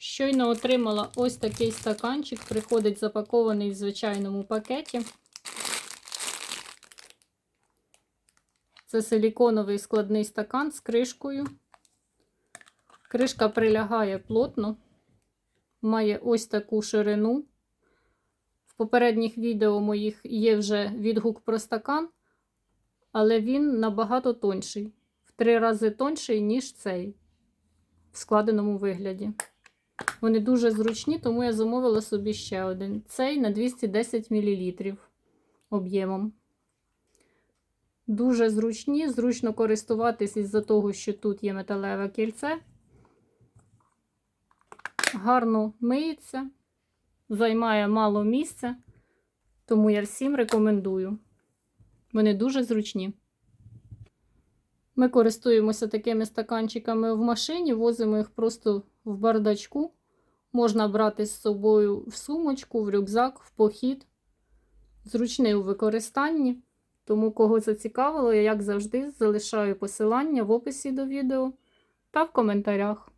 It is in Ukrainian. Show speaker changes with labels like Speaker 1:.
Speaker 1: Щойно отримала ось такий стаканчик, приходить запакований в звичайному пакеті. Це силіконовий складний стакан з кришкою. Кришка прилягає плотно, має ось таку ширину. В попередніх відео моїх є вже відгук про стакан, але він набагато тонший, в три рази тонший, ніж цей в складеному вигляді. Вони дуже зручні, тому я замовила собі ще один. Цей на 210 мл об'ємом. Дуже зручні, зручно користуватись із-за того, що тут є металеве кільце. Гарно миється, займає мало місця, тому я всім рекомендую. Вони дуже зручні. Ми користуємося такими стаканчиками в машині, возимо їх просто в бардачку. Можна брати з собою в сумочку, в рюкзак, в похід. Зручний у використанні. Тому, кого зацікавило, я, як завжди, залишаю посилання в описі до відео та в коментарях.